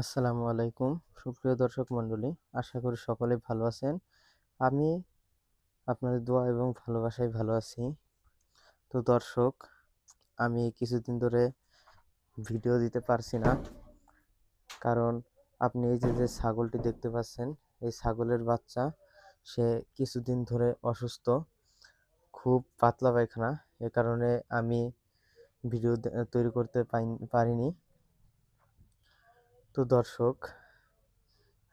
আসসালামু আলাইকুম, সুপ্রিয় দর্শক মণ্ডলী, আশা করি সকলে ভালো আছেন। আমি আপনাদের দোয়া এবং ভালোবাসায় ভালো আছি। তো দর্শক, আমি কিছুদিন ধরে ভিডিও দিতে পারছি না। কারণ আপনি এই যে যে ছাগলটি দেখতে পাচ্ছেন, এই ছাগলের বাচ্চা, সে কিছুদিন ধরে অসুস্থ, খুব পাতলা পায়খানা। এ কারণে আমি ভিডিও তৈরি করতে পারিনি। তো দর্শক,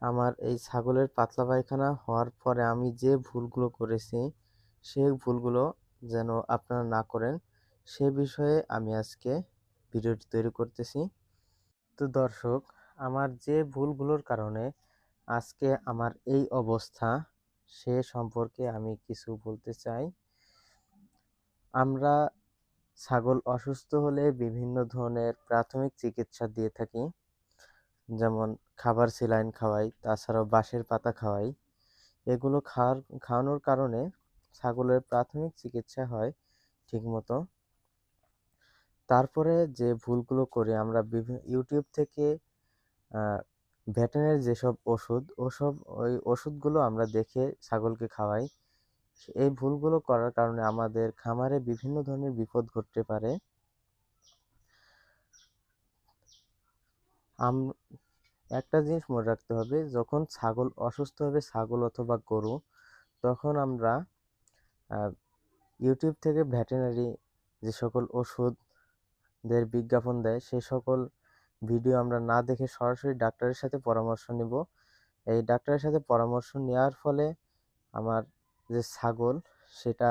আমার এই ছাগলের পাতলা পায়খানা হওয়ার পরে আমি যে ভুলগুলো করেছি, সেই ভুলগুলো যেন আপনারা না করেন, সে বিষয়ে আমি আজকে ভিডিওটি তৈরি করতেছি। তো দর্শক, আমার যে ভুলগুলোর কারণে আজকে আমার এই অবস্থা, সে সম্পর্কে আমি কিছু বলতে চাই। আমরা ছাগল অসুস্থ হলে বিভিন্ন ধরনের প্রাথমিক চিকিৎসা দিয়ে থাকি। যেমন খাবার সেলাইন খাওয়াই, তাছাড়াও বাঁশের পাতা খাওয়াই। এগুলো খাওয়ার, খাওয়ানোর কারণে ছাগলের প্রাথমিক চিকিৎসা হয় ঠিকমতো। তারপরে যে ভুলগুলো করি আমরা বিভিন্ন ইউটিউব থেকে ভেটেনের যেসব ওষুধ, ওসব, ওই ওষুধগুলো আমরা দেখে ছাগলকে খাওয়াই। এই ভুলগুলো করার কারণে আমাদের খামারে বিভিন্ন ধরনের বিপদ ঘটতে পারে। আম, একটা জিনিস মনে রাখতে হবে, যখন ছাগল অসুস্থ হবে, ছাগল অথবা গরু, তখন আমরা ইউটিউব থেকে ভেটেনারি যে সকল ওষুধদের বিজ্ঞাপন দেয়, সে সকল ভিডিও আমরা না দেখে সরাসরি ডাক্তারের সাথে পরামর্শ নিব। এই ডাক্তারের সাথে পরামর্শ নেওয়ার ফলে আমার যে ছাগল, সেটা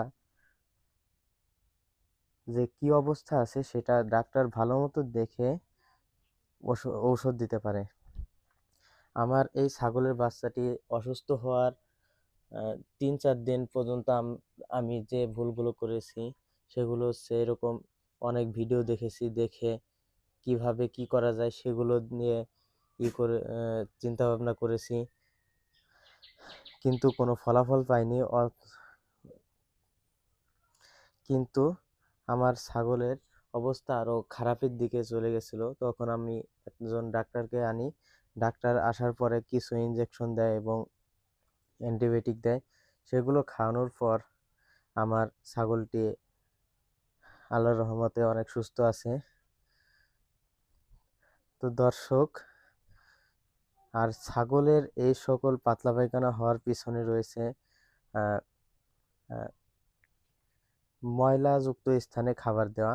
যে কি অবস্থা আছে, সেটা ডাক্তার ভালো মতো দেখে ঔষধ দিতে পারে। আমার এই ছাগলের বাচ্চাটি অসুস্থ হওয়ার তিন চার দিন পর্যন্ত আমি যে ভুলগুলো করেছি, সেগুলো হচ্ছে এরকম অনেক ভিডিও দেখেছি, দেখে কীভাবে কি করা যায় সেগুলো নিয়ে ই করে চিন্তা ভাবনা করেছি। কিন্তু কোনো ফলাফল পাইনি কিন্তু আমার ছাগলের অবস্থা আরও খারাপের দিকে চলে গেছিল। তখন আমি একজন ডাক্তারকে আনি। ডাক্তার আসার পরে কিছু ইঞ্জেকশন দেয় এবং অ্যান্টিবায়োটিক দেয়। সেগুলো খাওয়ানোর পর আমার ছাগলটি আল্লাহর রহমতে অনেক সুস্থ আছে। তো দর্শক, আর ছাগলের এই সকল পাতলা পায়খানা হওয়ার পিছনে রয়েছে ময়লাযুক্ত স্থানে খাবার দেওয়া।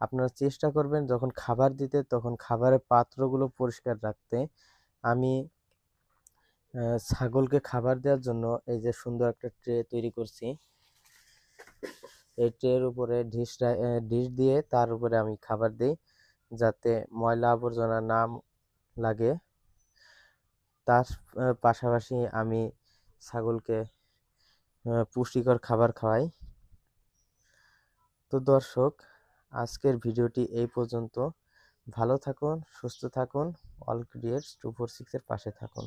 আপনারা চেষ্টা করবেন যখন খাবার দিতে তখন খাবারের পাত্রগুলো পরিষ্কার রাখতে। আমি ছাগলকে খাবার দেওয়ার জন্য এই যে সুন্দর একটা ট্রে তৈরি করছি। এই ট্রের উপরে ডিশ ডিশ দিয়ে তার উপরে আমি খাবার দিই যাতে ময়লা আবর্জনা না লাগে। তার পাশাপাশি আমি ছাগলকে পুষ্টিকর খাবার খাওয়াই। তো দর্শক আজকের ভিডিওটি এই পর্যন্ত। ভালো থাকুন, সুস্থ থাকুন। অল ক্রিয়েটস টু ফোর সিক্সের পাশে থাকুন।